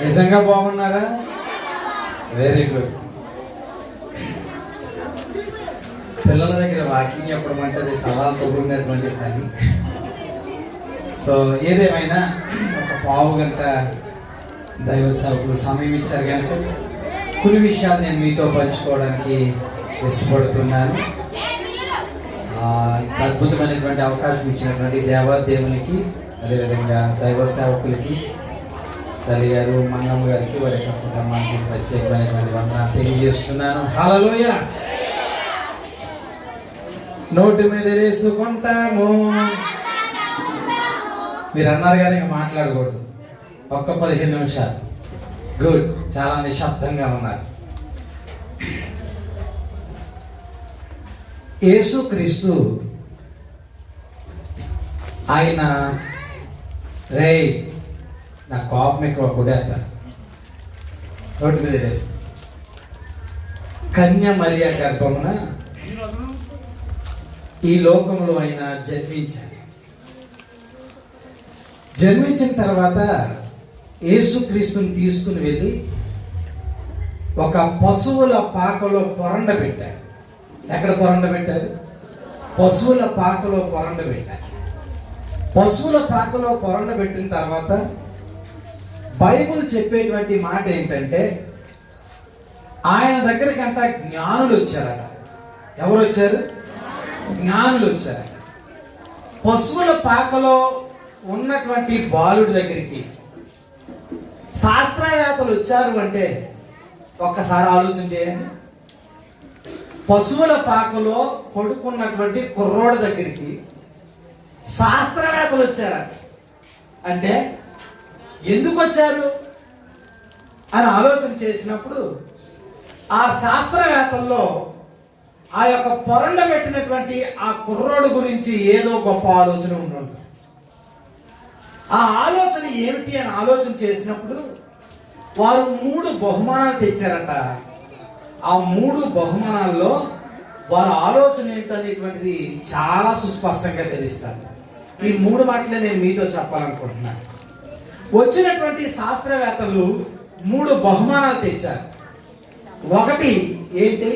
నిజంగా బాగున్నారా? Very good పిల్లల దగ్గర వాకింగ్ చెప్పడం అంటే అది సవాల్తో కూడినటువంటి పని. సో ఏదేమైనా ఒక పావు గంట దైవ సభకు సమయం ఇచ్చారు కనుక కొన్ని విషయాలు నేను మీతో పంచుకోవడానికి ఇష్టపడుతున్నాను. అద్భుతమైనటువంటి అవకాశం ఇచ్చినటువంటి దేవాదేవునికి అదేవిధంగా దైవ సేవకులకి తల్లి గారు మంగమ్మ గారికి వారి యొక్క కుటుంబానికి ప్రత్యేకమైనటువంటి వందనాలు తెలియజేస్తున్నాను. హలోయ నోటి మీద వేసుకుంటాము. మీరు అన్నారు కదా ఇంకా మాట్లాడకూడదు. ఒక్క పదిహేను నిమిషాలు. గుడ్ చాలా నిశ్శబ్దంగా ఉన్నారు. యేసుక్రీస్తు ఆయన రే నా కోపం ఎక్కువ కొడేస్తాను తోటి మీద వేసి కన్య మరియ గర్భమున ఈ లోకంలో ఆయన జన్మించారు జన్మించిన తర్వాత యేసుక్రీస్తుని తీసుకుని వెళ్ళి ఒక పశువుల పాకలో పొరండ పెట్టారు. ఎక్కడ పొరండ పెట్టారు? పశువుల పాకలో పొరండ పెట్టారు. పశువుల పాకలో పొరండ పెట్టిన తర్వాత బైబుల్ చెప్పేటువంటి మాట ఏంటంటే ఆయన దగ్గరికంట జ్ఞానులు వచ్చారట ఎవరు వచ్చారు జ్ఞానులు వచ్చారట పశువుల పాకలో ఉన్నటువంటి బాలుడి దగ్గరికి శాస్త్రవేత్తలు వచ్చారు అంటే ఒక్కసారి ఆలోచన చేయండి. పశువుల పాకలో పడుకున్నటువంటి కుర్రోడి దగ్గరికి శాస్త్రవేత్తలు వచ్చారట అంటే ఎందుకు వచ్చారు? అని ఆలోచన చేసినప్పుడు ఆ శాస్త్రవేత్తల్లో ఆ యొక్క పొరండ పెట్టినటువంటి ఆ కుర్రోడు గురించి ఏదో గొప్ప ఆలోచన ఉంటుంది ఆ ఆలోచన ఏమిటి అని ఆలోచన చేసినప్పుడు వారు మూడు బహుమానాలు తెచ్చారట. ఆ మూడు బహుమానాల్లో వారి ఆలోచన ఏంటనేటువంటిది చాలా సుస్పష్టంగా తెలుస్తారు ఈ మూడు మాటలే నేను మీతో చెప్పాలనుకుంటున్నాను. వచ్చినటువంటి శాస్త్రవేత్తలు మూడు బహుమానాలు తెచ్చారు. ఒకటి ఏంటి?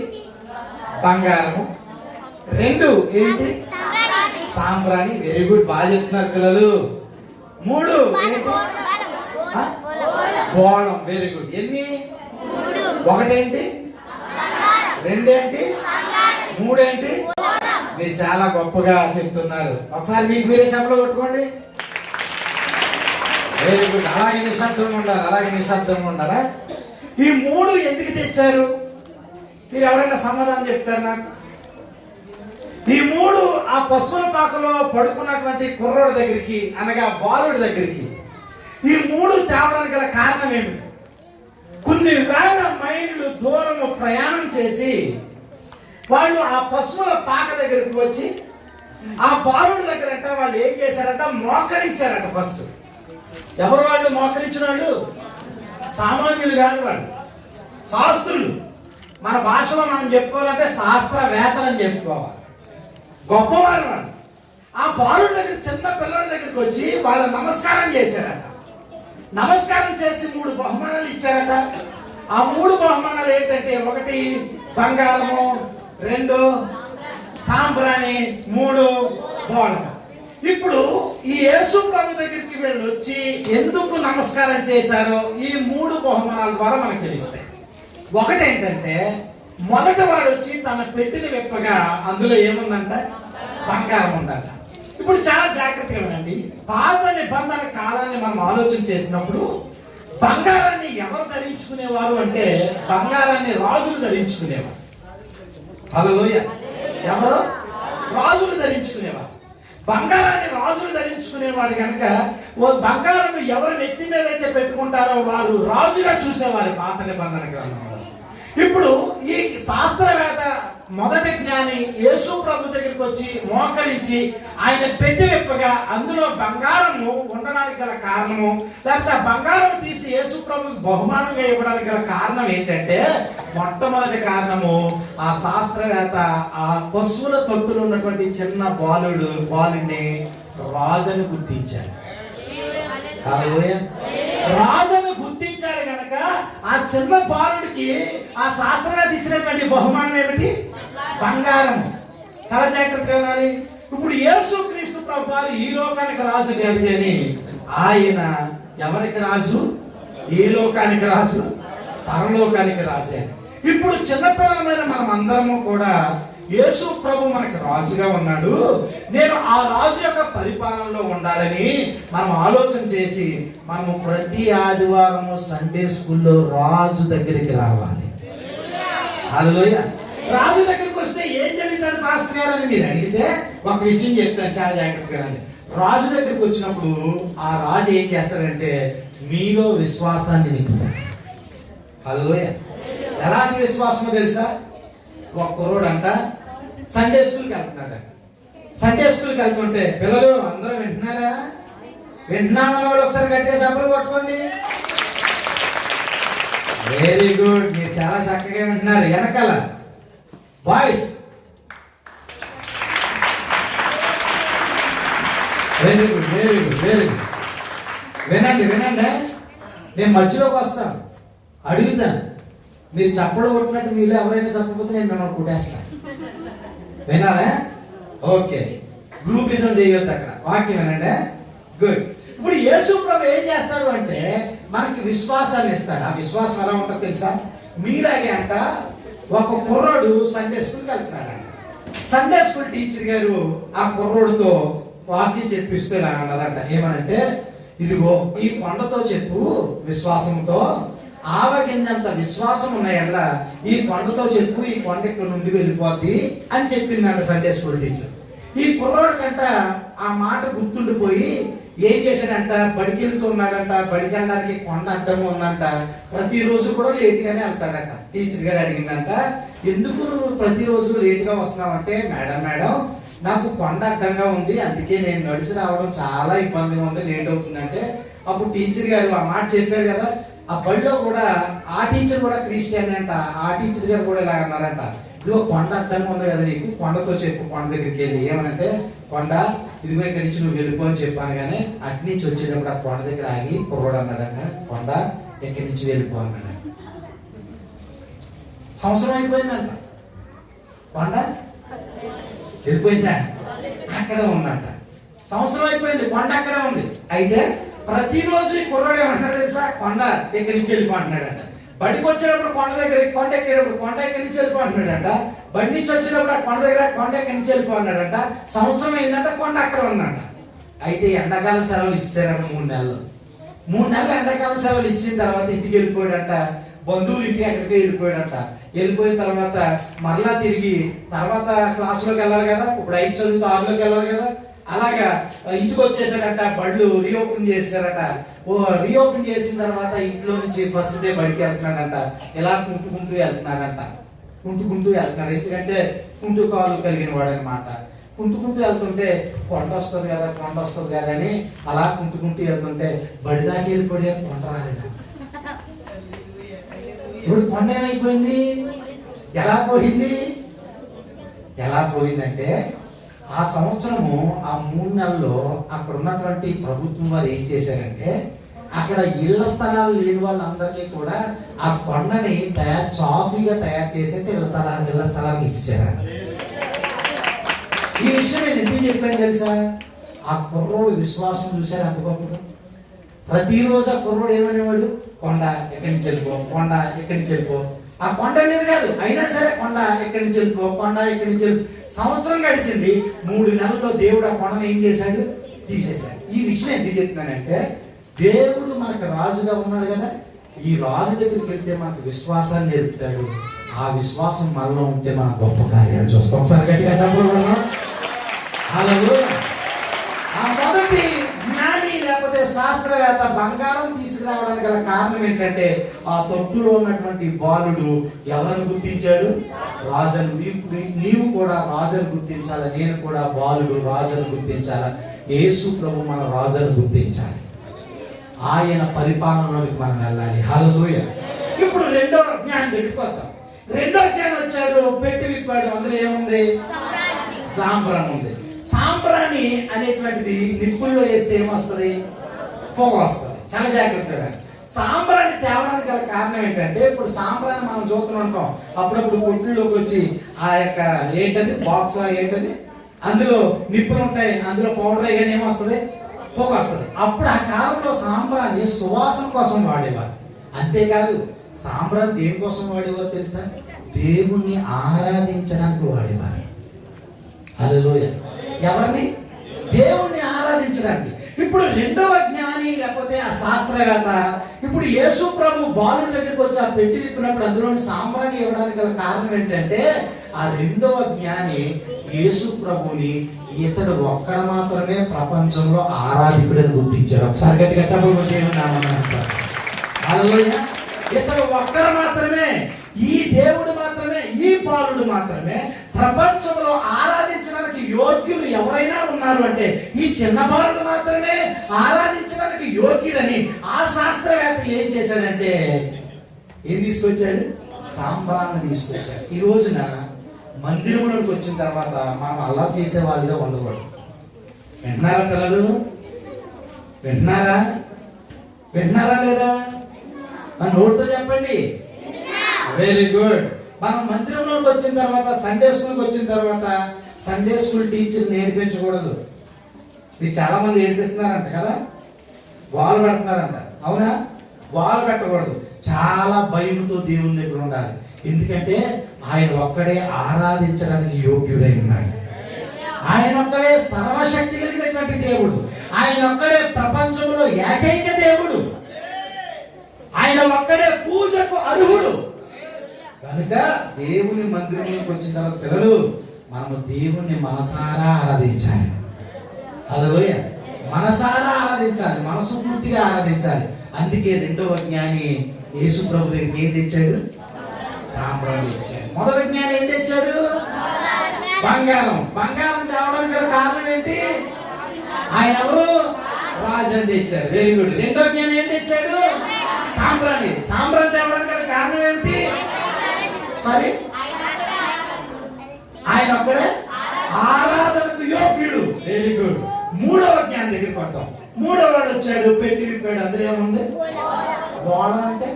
బంగారము. రెండు ఏంటి? సాంబ్రాణి. వెరీ గుడ్ బాగా చెప్తున్నారు పిల్లలు. మూడు ఏంటి? ఆ? గోళం. వెరీ గుడ్ ఎన్ని? ఒకటేంటి రెండేంటి మూడేంటి మీరు చాలా గొప్పగా చెప్తున్నారు. ఒకసారి మీకు మీరే చెప్పలు కొట్టుకోండి. వెరీ అలాగే నిశ్శబ్దంగా ఉండాలి అలాగే నిశ్శబ్దంగా ఉండాలా? ఈ మూడు ఎందుకు తెచ్చారు? మీరు ఎవరైనా సమాధానం చెప్తారు నాకు? ఈ మూడు ఆ పశువుల పాకలో పడుకున్నటువంటి కుర్రోడి దగ్గరికి అనగా బాలుడి దగ్గరికి ఈ మూడు తేవడానికి గల కారణం ఏమిటి? కొన్ని వేల మైళ్ళు దూరం ప్రయాణం చేసి వాళ్ళు ఆ పశువుల పాక దగ్గరికి వచ్చి ఆ బాలుడి దగ్గరట వాళ్ళు ఏం చేశారంట? మోకరించారట ఫస్ట్ ఎవరు వాళ్ళు మోకరించిన వాళ్ళు సామాన్యులు కాదు వాళ్ళు. శాస్త్రులు. మన భాషలో మనం చెప్పుకోవాలంటే శాస్త్రవేత్తలు అని చెప్పుకోవాలి. గొప్పవారు వాళ్ళు. ఆ బాలుడి దగ్గర చిన్న పిల్లడి దగ్గరికి వచ్చి వాళ్ళ నమస్కారం చేశారట. నమస్కారం చేసి మూడు బహుమానాలు ఇచ్చారట. ఆ మూడు బహుమానాలు ఏంటంటే ఒకటి బంగారము రెండు సాంబ్రాణి మూడు బోళము. ఇప్పుడు ఈ యేసు ప్రభు దగ్గరికి వీళ్ళు వచ్చి ఎందుకు నమస్కారం చేశారో ఈ మూడు బహుమానాల ద్వారా మనకు తెలుస్తాయి. ఒకటేంటంటే మొదట వాడు వచ్చి తన పెట్టిన విప్పగా అందులో ఏముందంట? బంగారం ఉందంట. ఇప్పుడు చాలా జాగ్రత్తగా వినండి. పాత నిబంధన కాలాన్ని మనం ఆలోచన చేసినప్పుడు బంగారాన్ని ఎవరు ధరించుకునేవారు అంటే బంగారాన్ని రాజులు ధరించుకునేవారు. అలలోయ ఎవరు? రాజులు ధరించుకునేవారు. బంగారాన్ని రాజులు ధరించుకునేవారు కనుక ఓ బంగారం ఎవరు నెత్తి మీద అయితే పెట్టుకుంటారో వారు రాజుగా చూసేవారు పాత నిబంధన గ్రంథంలో. ఇప్పుడు ఈ శాస్త్రవేత్త మొదటి జ్ఞాని యేసు ప్రభు దగ్గరికి వచ్చి మోకరించి ఆయన పెట్టి విప్పగా అందులో బంగారము ఉండడానికి గల కారణము లేకపోతే ఆ బంగారం తీసి యేసు ప్రభుకి బహుమానంగా ఇవ్వడానికి గల కారణం ఏంటంటే మొట్టమొదటి కారణము ఆ శాస్త్రవేత్త ఆ పశువుల తొట్టులో ఉన్నటువంటి చిన్న బాలుడు బాలుడిని రాజును గుర్తించాడు. రాజును గుర్తించాడు ఆ చిన్న బాలుడికి ఆ శాస్త్రవేత్త ఇచ్చినటువంటి బహుమానం ఏమిటి? బంగారం. చాలా జాగ్రత్తగా ఉండాలి. ఇప్పుడు యేసు క్రీస్తు ప్రభు ఈ లోకానికి రాజు కాదు అని ఆయన ఎవరికి రాజు? ఏ లోకానికి రాజు? పరలోకానికి రాజే ఇప్పుడు చిన్నపిల్లలమైన మనం అందరము కూడా యేసు ప్రభు మనకి రాజుగా ఉన్నాడు. నేను ఆ రాజు యొక్క పరిపాలనలో ఉండాలని మనం ఆలోచన చేసి మనము ప్రతి ఆదివారము సండే స్కూల్లో రాజు దగ్గరికి రావాలి. రాజు దగ్గర పాస్టర్ గారు అని మీరు అడిగితే ఒక విషయం చెప్తాను చాలా జాగ్రత్తగా అని రాజు దగ్గరికి వచ్చినప్పుడు ఆ రాజు ఏం చేస్తాడంటే మీలో విశ్వాసాన్ని నింపుతాడు హలోయ ఎలాంటి విశ్వాసమో తెలుసా? ఒక కుర్రోడు అంట సండే స్కూల్కి వెళ్తున్నాడంట. సండే స్కూల్కి వెళ్తుంటే పిల్లలు అందరూ వింటున్నారా? వింటున్నామని వాళ్ళు ఒకసారి గట్టిగా చెప్పలు కొట్టుకోండి. వెరీ గుడ్ మీరు చాలా చక్కగా వింటున్నారు. వెనకాల boys very good very good very good వినండి వినండి. నేను మధ్యలోకి వస్తాను అడుగుతాను మీరు చప్పలు కొట్టినట్టు మీలో ఎవరైనా చెప్పకపోతే నేను మిమ్మల్ని కొట్టేస్తాను వినారా ఓకే. గ్రూపిజం చేయొద్దు అక్కడ. వాక్యం వినండి. గుడ్ ఇప్పుడు యేసు ప్రభు ఏం చేస్తాడు అంటే మనకి విశ్వాసాన్ని ఇస్తాడు. ఆ విశ్వాసం ఎలా ఉంటుందో తెలుసా? మీలాగే అంట ఒక కుర్రోడు సండే స్కూల్కి వెళ్తున్నాడంట. సండే స్కూల్ టీచర్ గారు ఆ కుర్రోడితో వాక్యం చెప్పిస్తూ ఇలా అన్నదంట. ఏమనంటే ఇదిగో ఈ కొండతో చెప్పు విశ్వాసంతో. ఆవగిందంత విశ్వాసం ఉన్నాయల్ల. ఈ కొండతో చెప్పు ఈ కొండ ఇక్కడ నుండి వెళ్ళిపోద్ది అని చెప్పిందంట సండే స్కూల్ టీచర్. ఈ కుర్రోడికంట ఆ మాట గుర్తుండిపోయి ఏం చేశాడంట? బడికి వెళ్తున్నాడంట బడికి వెళ్ళడానికి కొండ అడ్డం ఉందంట. ప్రతిరోజు కూడా లేట్గానే వెళ్తాడంట. టీచర్ గారు అడిగిందంట ఎందుకు నువ్వు ప్రతిరోజు లేట్గా వస్తున్నావంటే మేడం మేడం నాకు కొండ అడ్డంగా ఉంది అందుకే నేను నడిచి రావడం చాలా ఇబ్బందిగా ఉంది లేట్ అవుతుందంటే అప్పుడు టీచర్ గారు ఆ మాట చెప్పారు కదా ఆ బడిలో కూడా ఆ టీచర్ కూడా క్రిస్టియన్ అంట ఆ టీచర్ గారు కూడా ఇలా అన్నారంట. ఇదిగో కొండ అడ్డంగా ఉంది కదా నీకు కొండతో చెప్పు కొండ దగ్గరికి వెళ్ళి. ఏమనంటే కొండ ఇదిగో ఇక్కడి నుంచి నువ్వు వెళ్ళిపో అని చెప్పాను కానీ అటు నుంచి వచ్చేటప్పుడు ఆ కొండ దగ్గర ఆగి కుర్రోడు అన్నాడంట కొండ ఇక్కడి నుంచి వెళ్ళిపో అన్నాడు సంవత్సరం అయిపోయిందంట. కొండ వెళ్ళిపోయిందా అక్కడే ఉందంట. సంవత్సరం అయిపోయింది కొండ అక్కడే ఉంది. అయితే ప్రతిరోజు ఈ కుర్రాడు ఏమంటాడు తెలుసా? కొండ ఇక్కడి నుంచి వెళ్ళిపోతున్నాడంట. బడికి వచ్చేటప్పుడు కొండ దగ్గర కొండ ఎక్కేటప్పుడు కొండ ఎక్కడి నుంచి వెళ్ళిపోతున్నాడంట. బడి నుంచి వచ్చేటప్పుడు ఆ కొండ దగ్గర కొండ ఎక్కడి నుంచి వెళ్ళిపోతున్నాడంట. సంవత్సరం అయిందంట కొండ అక్కడ ఉందంట. అయితే ఎండాకాలం సెలవులు ఇచ్చారన్న మూడు నెలలు. మూడు నెలలు ఎండాకాలం సెలవులు ఇచ్చిన తర్వాత ఇంటికి వెళ్ళిపోయాడంట. బంధువులు ఇంటికి ఎక్కడికి వెళ్ళిపోయాడంట. వెళ్ళిపోయిన తర్వాత మరలా తిరిగి తర్వాత క్లాసులోకి వెళ్ళాలి కదా. ఇప్పుడు ఐదు చదువుతూ ఆరులోకి వెళ్ళాలి కదా. అలాగా ఇంటికి వచ్చేసాడట. బళ్ళు రీఓపెన్ చేశారట ఓ రీఓపెన్ చేసిన తర్వాత ఇంట్లో నుంచి ఫస్ట్ డే బడికి వెళ్తున్నాడంట. ఇలా కుంటుకుంటూ వెళ్తున్నాడంట. కుంటుకుంటూ వెళ్తున్నాడు. ఎందుకంటే కుంటు కాలు కలిగిన వాడు అనమాట కుంటుకుంటూ వెళ్తుంటే కొండ వస్తుంది కదా కొండ వస్తుంది కదా అని అలా కుంటుకుంటూ వెళ్తుంటే బడి దాకా వెళ్ళిపోయాడు. కొండ రాలేదంట. ఇప్పుడు కొండ ఏమైపోయింది ఎలా పోయింది? ఎలా పోయిందంటే ఆ సంవత్సరము ఆ మూడు నెలల్లో అక్కడ ఉన్నటువంటి ప్రభుత్వం వారు ఏం చేశారంటే అక్కడ ఇళ్ళ స్థలాలు లేని వాళ్ళందరికీ కూడా ఆ కొండని తయారు సాఫీగా తయారు చేసేసి ఇళ్ళ స్థలాలు ఇళ్ళ స్థలాలకు ఇచ్చారు ఈ విషయం నేను ఎందుకు చెప్పాను తెలుసా? ఆ కుర్రోడు విశ్వాసం చూశారు అంత గొప్పది ప్రతిరోజు ఆ కుర్రుడు ఏమనేవాడు? కొండ ఎక్కడి నుంచి వెళ్ళిపో కొండ ఎక్కడి నుంచి వెళ్ళిపో. ఆ కొండ అనేది కాదు అయినా సరే కొండ ఎక్కడి నుంచి వెళ్ళిపో కొండ ఎక్కడి నుంచి సంవత్సరం గడిచింది మూడు నెలల్లో దేవుడు ఆ కొండను ఏం చేశాడు? తీసేశాడు. ఈ విషయం ఎందుకు చెప్తున్నానంటే దేవుడు మనకు రాజుగా ఉన్నాడు కదా ఈ రాజు దగ్గరికి వెళ్తే మనకు విశ్వాసాన్ని నేర్పుతాడు. ఆ విశ్వాసం మనలో ఉంటే మన గొప్ప కార్యాలు చూస్తాం. ఒకసారి గట్టిగా చెప్పగలమా ఆ మొదటి శాస్త్రవేత్త బంగారం తీసుకురావడానికి గల కారణం ఏంటంటే ఆ తొట్టులో ఉన్నటువంటి బాలుడు ఎవరని గుర్తించాడు? రాజను. నీవు నీవు కూడా రాజను గుర్తించాలి? నేను కూడా బాలుడు రాజను గుర్తించాలా? యేసు ప్రభు మన రాజను గుర్తించాలి. ఆయన పరిపాలనలోకి మనం వెళ్ళాలి. హల్లెలూయా. ఇప్పుడు రెండో జ్ఞానం వద్దాం రెండో జ్ఞానం వచ్చాడు పెట్టి విప్పాడు. అందులో ఏముంది? సాంబ్రాణి ఉంది. సాంబ్రాణి అనేటువంటిది నిప్పుల్లో వేస్తే ఏమొస్తుంది? పొగ వస్తుంది. చాలా జాగ్రత్తగా సాంబ్రాన్ని తేవడానికి గల కారణం ఏంటంటే ఇప్పుడు సాంబ్రాన్ని మనం చూస్తూ ఉంటాం అప్పుడప్పుడు కొట్టుల్లోకి వచ్చి ఆ యొక్క ఏంటది? బాక్స్ ఏంటది? అందులో నిప్పులు ఉంటాయి అందులో పౌడర్ అయ్యాని ఏమొస్తుంది? పొగ వస్తుంది. అప్పుడు ఆ కాలంలో సాంబ్రాన్ని సువాసన కోసం వాడేవారు. అంతేకాదు సాంబ్రాన్ని దేనికోసం వాడేవారు తెలుసా? దేవుణ్ణి ఆరాధించడానికి వాడేవారు. హలోయ ఎవరిని? దేవుణ్ణి ఆరాధించడానికి. ఇప్పుడు రెండవ జ్ఞాని లేకపోతే ఆ శాస్త్రవేత్త ఇప్పుడు యేసు ప్రభు బాలుడి దగ్గరికి వచ్చి ఆ పెట్టి విప్పినప్పుడు అందులోని సాంబ్రాన్ని ఇవ్వడానికి గల కారణం ఏంటంటే ఆ రెండవ జ్ఞాని యేసు ప్రభుని ఇతడు ఒక్కడ మాత్రమే ప్రపంచంలో ఆరాధికుడని గుర్తించాడు. ఒకసారి గట్టిగా చెప్పబోతే ఇతడు ఒక్కడు మాత్రమే ఈ దేవుడు మాత్రమే ఈ బాలుడు మాత్రమే ప్రపంచంలో ఆరాధి యోగ్యులు ఎవరైనా ఉన్నారు అంటే ఈ చిన్న బాలుడు మాత్రమే ఆరాధించడానికి యోగ్యుడని ఆ శాస్త్రవేత్త ఏం చేశాడంటే ఏం తీసుకొచ్చాడు? సాంబ్రాన్ని తీసుకొచ్చాడు. ఈ రోజున మందిరంలోకి వచ్చిన తర్వాత మనం అల్లరి చేసే వాళ్ళుగా ఉండకూడదు. విన్నారా పిల్లలు? విన్నారా? విన్నారా లేదా? మన నోటితో చెప్పండి. వెరీ గుడ్ మనం మందిరంలోకి వచ్చిన తర్వాత సండే స్కూల్కి వచ్చిన తర్వాత సండే స్కూల్ టీచర్ నేర్పించకూడదు. మీరు చాలా మంది ఏడిపిస్తున్నారంట కదా? వాళ్ళు పెడుతున్నారంట. అవునా? వాళ్ళు పెట్టకూడదు. చాలా భయంతో దేవుని దగ్గర ఉండాలి. ఎందుకంటే ఆయన ఒక్కడే ఆరాధించడానికి యోగ్యుడై ఉన్నాడు. ఆయన ఒక్కడే సర్వశక్తి కలిగినటువంటి దేవుడు. ఆయన ఒక్కడే ప్రపంచంలో ఏకైక దేవుడు. ఆయన ఒక్కడే పూజకు అర్హుడు. కనుక దేవుని మందిరంలోకి వచ్చిన తర్వాత పిల్లలు మనము దేవుణ్ణి మనసారా ఆరాధించాలి. హలోయ మనసారా ఆరాధించాలి. మనసు పూర్తిగా ఆరాధించాలి. అందుకే రెండవ జ్ఞాని యేసు ప్రభు దగ్గరికి ఏం తెచ్చాడు? సాంబ్రాన్ని తెచ్చాడు మొదటి జ్ఞాని ఏం తెచ్చాడు? బంగారం. బంగారం తేవడానికి గల కారణం ఏంటి? ఆయన ఎవరు? రాజని తెచ్చాడు. వెరీ గుడ్ రెండో జ్ఞానం ఏం తెచ్చాడు? సాంబ్రాణి. సాంబ్రాణి తేవడానికి గల కారణం ఏంటి? సారీ ఆయన ఒక్కడే ఆరాధనకు యోగ్యుడు. వెరీ గుడ్ మూడవ జ్ఞానం దగ్గరికి వద్దాం. మూడవ వాడు వచ్చాడు పెట్టి విప్పాడు. అందులో ఏముంది? బోడ అంటే?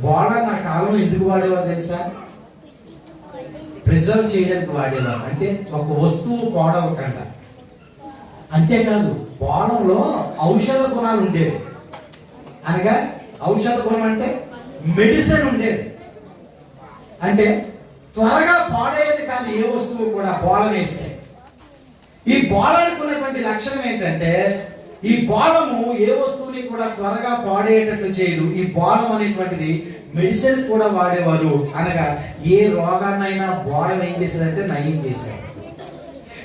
బోడ నా కాలం ఎందుకు వాడేవారు తెలుసా? ప్రిజర్వ్ చేయడానికి వాడేవారు. అంటే ఒక వస్తువు కోడవకంట అంతేకాదు బోడంలో ఔషధ గుణాలు ఉండేవి. అనగా ఔషధ గుణం అంటే మెడిసిన్ ఉండేది. అంటే త్వరగా పాడేది కాదు ఏ వస్తువు కూడా బోళం వేస్తే. ఈ బోళానికి లక్షణం ఏంటంటే ఈ బోళము ఏ వస్తువుని కూడా త్వరగా పాడేటట్లు చేయదు. ఈ బోళం అనేటువంటిది మెడిసిన్ కూడా వాడేవారు. అనగా ఏ రోగాన్నైనా బోళం ఏం చేసేదంటే నయం చేశారు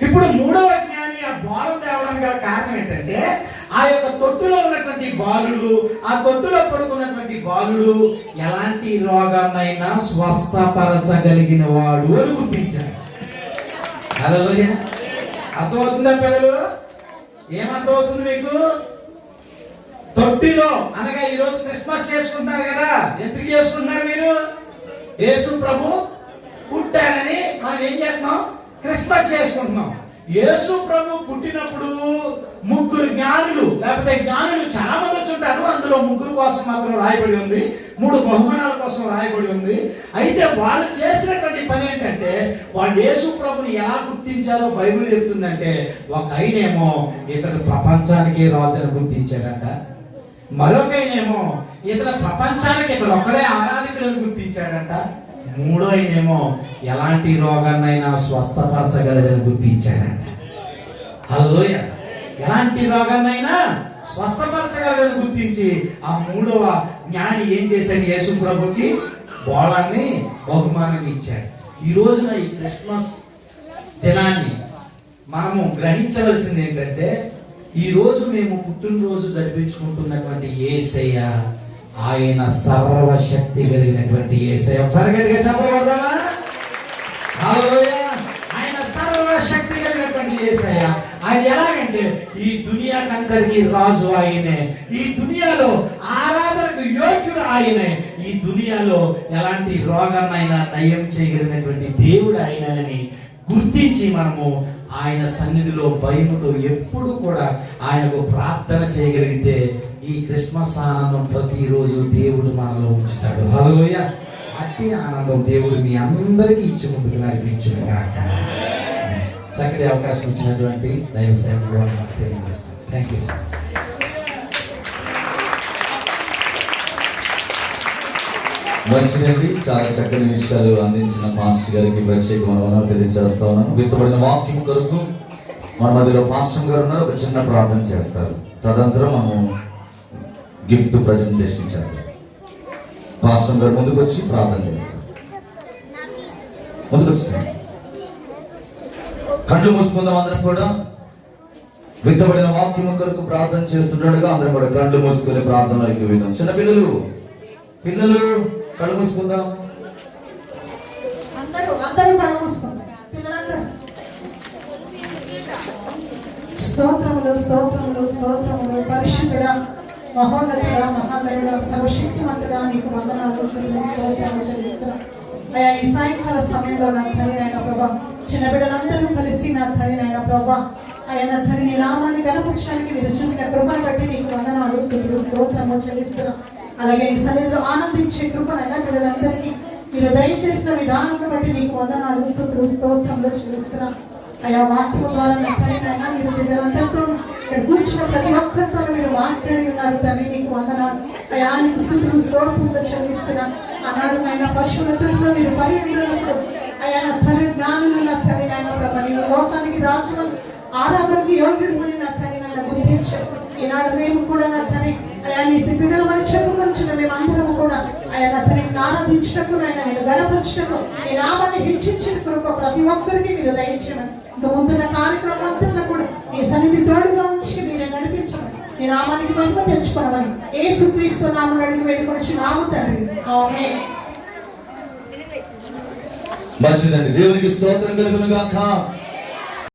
ఇప్పుడు మూడవ జ్ఞాని ఆ బాలు తేవడానికి గల కారణం ఏంటంటే ఆ యొక్క తొట్టులో ఉన్నటువంటి బాలుడు ఆ తొట్టులో పడుకున్నటువంటి బాలుడు ఎలాంటి రోగాన్నైనా స్వస్థపరచగలిగిన వాడు అని గుర్తించాడు. హలో అర్థమవుతుందా పిల్లలు? ఏమర్థమవుతుంది మీకు? తొట్టిలో అనగా ఈరోజు క్రిస్మస్ చేసుకుంటున్నారు కదా ఎందుకు చేసుకుంటున్నారు మీరు? యేసు ప్రభు పుట్టానని మనం ఏం చేస్తున్నాం? క్రిస్మస్ చేసుకుంటున్నాం. యేసు ప్రభు పుట్టినప్పుడు ముగ్గురు జ్ఞానులు లేకపోతే జ్ఞానులు చాలా మంది వచ్చుంటారు అందులో ముగ్గురు కోసం మాత్రం రాయబడి ఉంది. మూడు బహుమానాల కోసం రాయబడి ఉంది. అయితే వాళ్ళు చేసినటువంటి పని ఏంటంటే వాళ్ళు యేసు ప్రభుని ఎలా గుర్తించారో బైబిల్ చెప్తుందంటే ఒక ఆయనేమో ఇతడు ప్రపంచానికి రాజును గుర్తించాడంట. మరొక ఆయనేమో ఇతర ప్రపంచానికి ఇతడు ఒకడే ఆరాధికులను గుర్తించాడంట. మూడో ఆయనేమో ఎలాంటి రోగాన్నైనా స్వస్థపరచగలడని గుర్తించాడంట. హలోయ ఎలాంటి రోగాన్నైనా స్వస్థపరచగలని గుర్తించి ఆ మూడవ జ్ఞాని ఏం చేశాడు? యేసు ప్రభుకి బోళాన్ని బహుమానం ఇచ్చాడు. ఈ రోజున ఈ క్రిస్మస్ దినాన్ని మనము గ్రహించవలసింది ఏంటంటే ఈ రోజు మేము పుట్టినరోజు జరిపించుకుంటున్నటువంటి ఏసయ్య ఆయన సర్వశక్తి కలిగినటువంటి ఏసయ్య. ఒకసారి గట్టిగా చెప్పగలదామా ఆయన సర్వశక్తి కలిగినటువంటి ఏసయ్య. ఆయన ఎలాగంటే ఈ దునియాకందరికి రాజు ఆయనే. ఈ దునియాలో ఆరాధనకు యోగ్యుడు ఆయనే. ఈ దునియాలో ఎలాంటి రోగాన్నైనా నయం చేయగలిగినటువంటి దేవుడు ఆయనని గుర్తించి మనము ఆయన సన్నిధిలో భయముతో ఎప్పుడు కూడా ఆయనకు ప్రార్థన చేయగలిగితే ఈ క్రిస్మస్ ఆనందం ప్రతిరోజు దేవుడు మనలో ఉంచుతాడు. హలోయ అట్టి ఆనందం దేవుడు మీ అందరికీ ఇచ్చి ముందుకు నడిపించును చక్కటి అవకాశం ఇచ్చినటువంటి దైవ సేవలు తెలియజేస్తాను థ్యాంక్ యూ సార్ మంచిదండి చాలా చక్కని విషయాలు అందించిన పాస్టర్ గారికి ప్రత్యేకమైన వందనాలు తెలియజేస్తా ఉన్నాను. విత్తబడిన వాక్యం కొరకు మన మధ్యలో పాస్టర్ గారు ఉన్నారు ఒక చిన్న ప్రార్థన చేస్తారు. తదనంతరం మనం గిఫ్ట్ ప్రజెంటేషన్ చేద్దాం. పాస్టర్ గారు ముందుకు వచ్చి ప్రార్థన చేస్తారు. ముందుకు కళ్ళు మూసుకుందాం అందరం కూడా. విత్తబడిన వాక్యం కొరకు ప్రార్థన చేస్తుండగా అందరం కూడా. కళ్ళు మూసుకుని ప్రార్థన వెళ్దాం చిన్న పిల్లలు పిల్లలు కళ్ళు మూసుకుందాం. అందరూ స్తోత్రములు స్తోత్రములు స్తోత్రములు. పరిశుద్ధుడా మహోన్నతుడా మహాగరుడా సర్వశక్తిమంతుడా నీకు వందనాలు స్తుతులు, స్తోత్రములు చెల్లిస్తున్నాం. అయ్యా ఈ సాయంకాల సమయంలో నా తల్లి నాయన ప్రభా చిన్న బిడ్డలందరూ కలిసి నా తల్లి నాయన ప్రభా అయ్యా నా తల్లి నీ నామాన్ని గణపరచడానికి మీరు చూపిన కృపను బట్టి నీకు వందనాలు స్థుతులు స్తోత్రము చెల్లిస్తున్నాం అలాగే నీ సన్నిధిలో ఆనందించే కృపనైనా బిడ్డలందరికీ మీరు దయచేసిన విధానాన్ని బట్టి నీకు వందనాలు స్థుతులు స్తోత్రంలో చెల్లిస్తున్నాం అయ్యా వాక్యం ద్వారా నా తల్లినైనా మీరు బిడ్డలందరితో ఇక్కడ కూర్చున్న ప్రతి ఒక్కరితో మీరు మాట్లాడి ఉన్నారు తల్లి నీకు వందనాలు అయా నీకు స్థుతులు స్తోత్రంలో చెల్లిస్తున్నాను అన్నాడు ఆయన పశువుల తొలిలో మీరు పరిగణించినప్పుడు ఆయన నా తల్లి జ్ఞానులు నా తల్లి నాయన ప్రభా నీవు లోకానికి రాజుగా ఆరాధనకు యోగ్యుడు అని నా తల్లి నాయన గుర్తించారు ఈనాడు మేము కూడా నా తల్లి అయా నీ బిడ్డలు అని చెప్పుకొచ్చిన మేము అందరం కూడా ఆయన అతనికి ఆరాధించటకు ఆయన నేను గణపరచటకు ఈ నామాన్ని హెచ్చించిన కృప ప్రతి ఒక్కరికి మీరు దయచిన ఇంకా ముందున్న కార్యక్రమం అంతా కూడా నీ సన్నిధి తోడుగా ఉంచి మీరు నడిపి నీ నామానికి మహిమ తెచ్చుకోమని ఏ సుక్రీస్తు నామం అడిగి వేడుకొచ్చి నాము తండ్రి. ఆమె మంచిదండి. దేవునికి స్తోత్రం కలుగును గాక